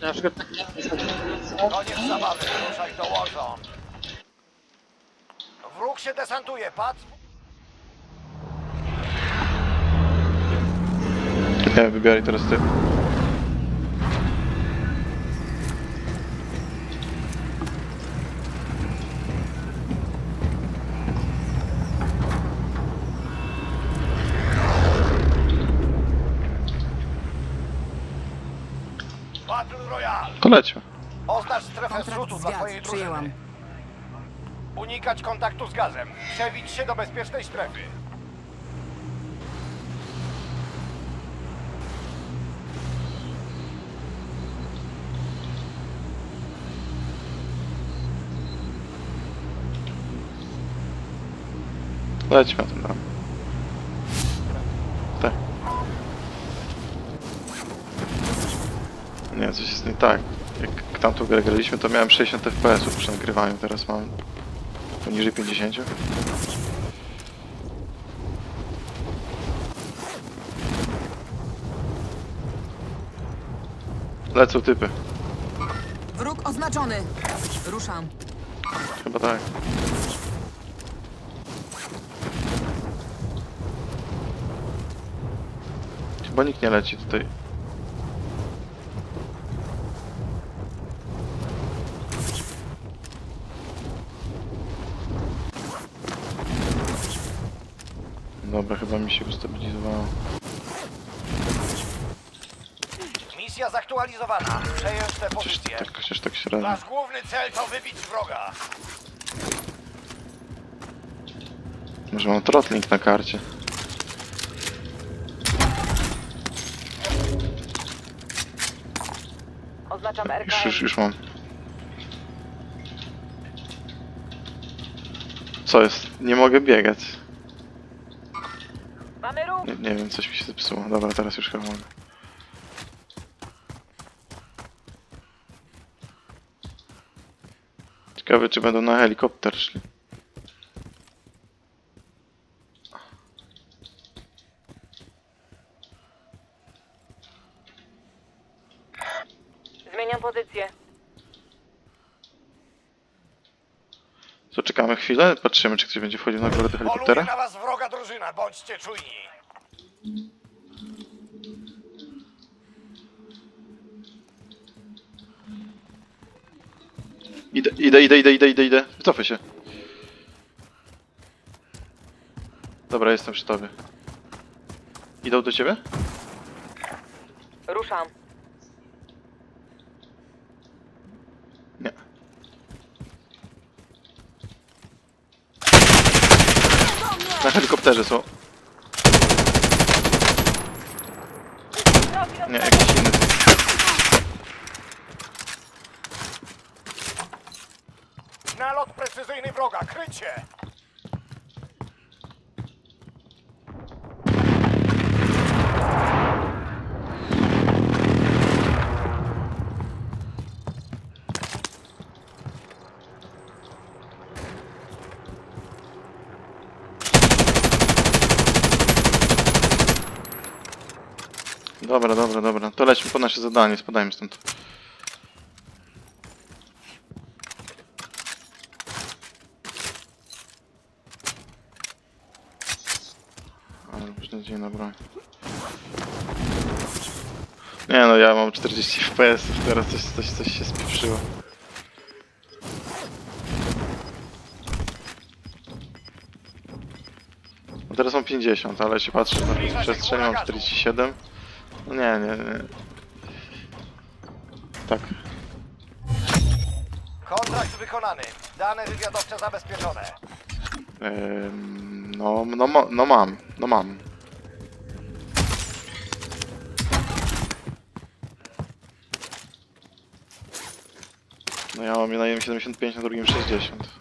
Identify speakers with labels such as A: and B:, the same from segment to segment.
A: Na przykład tak
B: Koniec zabawy, ruszaj do Warzone. Wróg się desantuje, patrz.
C: Nie, wybieraj teraz ty. To lećmy.
B: Oznacz strefę
D: Kontrakt
B: zrzutu dla twojej drużyny.
D: przyjęłam.
B: Unikać kontaktu z gazem. Przebić się do bezpiecznej strefy.
C: Lećmy o tym tam. Tak. Nie, coś jest nie tak. Jak tamtą grę graliśmy, to miałem 60 fps przy nagrywaniu, teraz mam poniżej 50. Lecą typy.
D: Wróg oznaczony. Ruszam.
C: Chyba tak. Chyba nikt nie leci tutaj. Dobra, chyba mi się ustabilizowało.
B: Misja zaktualizowana. Przejąć tę
C: Chociaż tak, chociaż tak średnio.
B: Nasz główny cel to wybić wroga.
C: Może mam trotling na karcie.
D: Oznaczam
C: Już, już, już mam. Co jest? Nie mogę biegać. Nie, nie wiem, coś mi się zepsuło. Dobra, teraz już chyba mogę. Ciekawe, czy będą na helikopter szli.
D: Zmieniam pozycję.
C: To czekamy chwilę, patrzymy, czy ktoś będzie wchodził na górę do
B: Poluje
C: helikoptera.
B: na was wroga drużyna. Bądźcie czujni.
C: Idę, idę, idę, idę, idę, idę, idę. Wycofaj się. Dobra, jestem przy tobie. Idą do ciebie?
D: Ruszam.
C: Na helikopterze są. Nie, jakiś inny.
B: Nalot precyzyjny wroga. Krycie.
C: Dobra, dobra, dobra. To lećmy po nasze zadanie, spadajmy stąd. Ale beznadziejna broń. Nie no, ja mam 40 fps, teraz coś, coś, coś się spieprzyło. No teraz mam 50, ale się patrzę na przestrzeń, mam 47. Nie, nie, nie. Tak.
B: Kontrakt wykonany. Dane wywiadowcze zabezpieczone.
C: Ym, no, no, no mam, no mam. No ja mam na jednym 75, na drugim 60.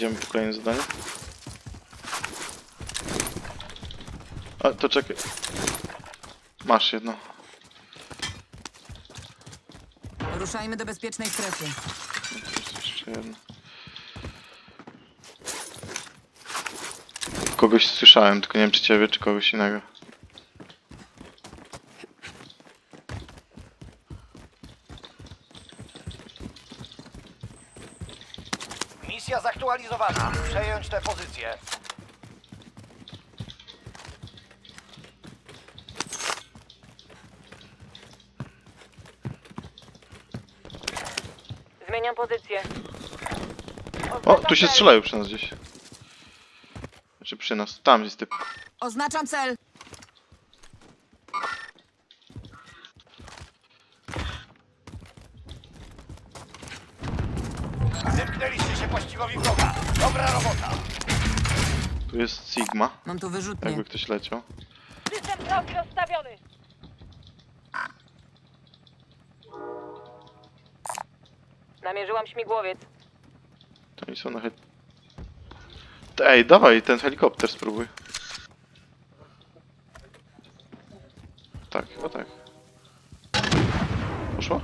C: Idziemy po kolejne zadanie. A, to czekaj. Masz jedno.
D: Ruszajmy do bezpiecznej strefy.
C: Jeszcze jedno. kogoś słyszałem, tylko nie wiem czy ciebie, czy kogoś innego.
B: Misja zaktualizowana. Przejąć tę pozycję.
D: Zmieniam pozycję.
C: O, tu się strzelają przy nas gdzieś. Znaczy przy nas, tam jest typ.
D: Oznaczam cel.
C: Jest Sigma,
D: Mam tu wyrzutnię.
C: jakby ktoś leciał.
A: System profi rozstawiony.
D: Namierzyłam śmigłowiec.
C: To oni są na he... Ej, dawaj, ten helikopter spróbuj. Tak, chyba tak. Poszło?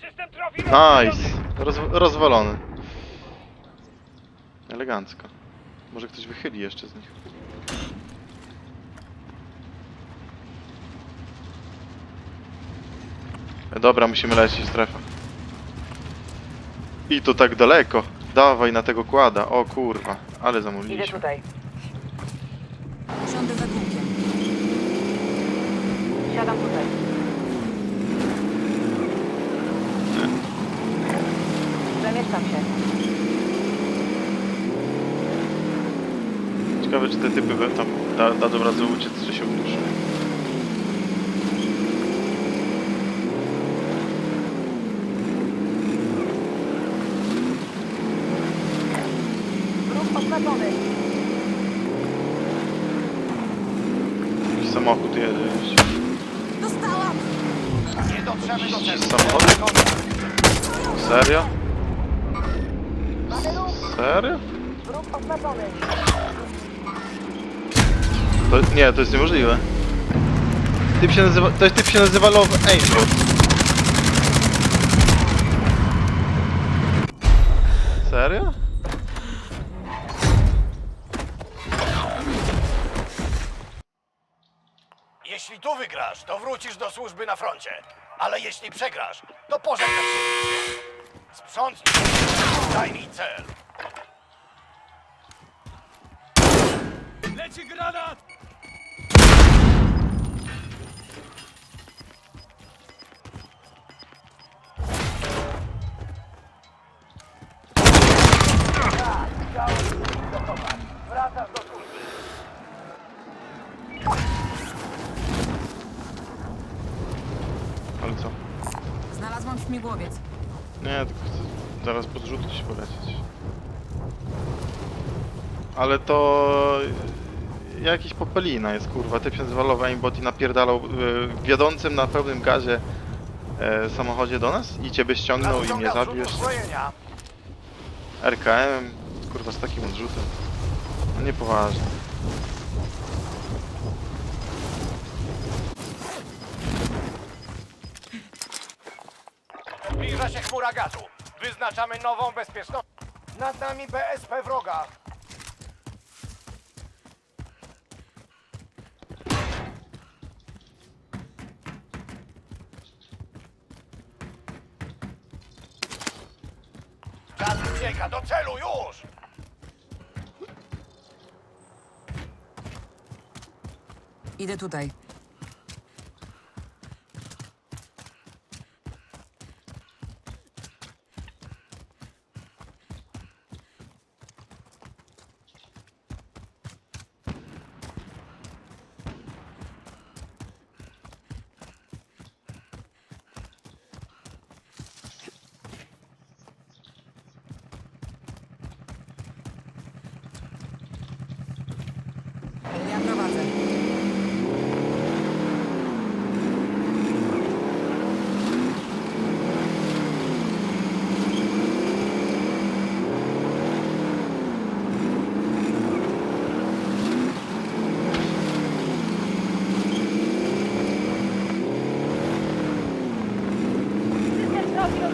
B: System trofi
C: Nice! Roz, rozwalony. Elegancko. Może ktoś wychyli jeszcze z nich. E, Dobra, musimy lecieć strefa. I to tak daleko. Dawaj na tego kłada. O kurwa, ale
D: Idę
C: zamówiliśmy.
D: tutaj. Usiądę za kółkiem. Siadam tutaj. Zamieszkam się.
C: Ciekawe czy te typy we- tam da, dadzą radę uciec, czy się
A: oznaczony.
C: Jakiś samochód jedzie.
D: Dostałam!
B: Nie dotrzemy do celu.
C: Samochody? Serio? Serio?
A: Wróg oznaczony.
C: To, nie, to jest niemożliwe. Typ się nazywa, to jest typ się nazywa Love Angel. Serio?
B: Jeśli tu wygrasz, to wrócisz do służby na froncie. Ale jeśli przegrasz, to pożegnasz się. Sprzątnij. Daj mi cel. Leci granat!
C: Ale co?
D: Znalazłam śmigłowiec.
C: Nie, tylko chcę zaraz podrzucić polecieć. Ale to... Jakiś popelina jest kurwa, typ się Love Aimbot i napierdalał y, wiodącym na pełnym gazie e, samochodzie do nas i ciebie ściągnął i mnie zabił jeszcze. RKM, kurwa z takim odrzutem. No niepoważnie.
B: Zbliża się chmura gazu. Wyznaczamy nową bezpieczną. Nad nami BSP wroga. Czas ucieka do celu już!
D: Idę tutaj. Ja prowadzę.
A: System profi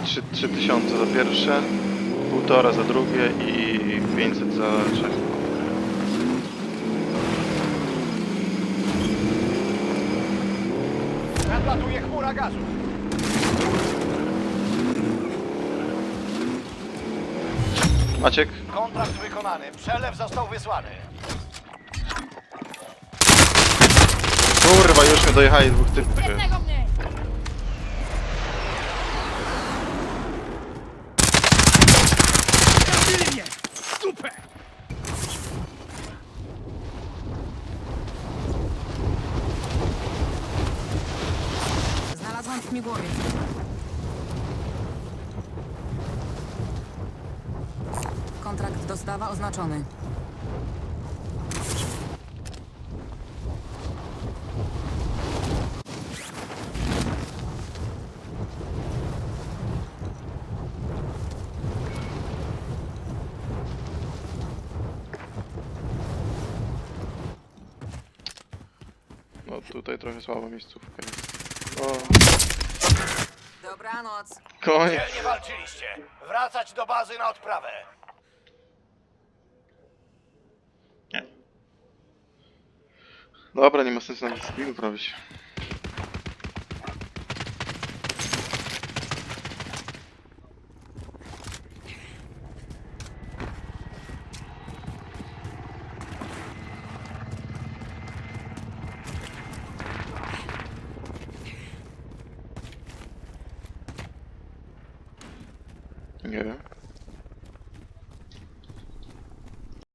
A: rozstawiony.
C: 3000 za pierwsze. Półtora za drugie i 500 za trzech.
B: Nadlatuje chmura gazu.
C: Maciek?
B: Kontrakt wykonany. Przelew został wysłany.
C: Kurwa, już mnie dojechali dwóch typów.
A: Jednego mniej!
D: Znalazłam śmigłowiec. Kontrakt dostawa oznaczony.
C: No tutaj trochę słaba miejscówka jest. O,
D: Dobranoc.
C: koniec.
B: Dzielnie walczyliście. Wracać do bazy na odprawę.
C: Dobra, nie ma sensu nawet screenów robić.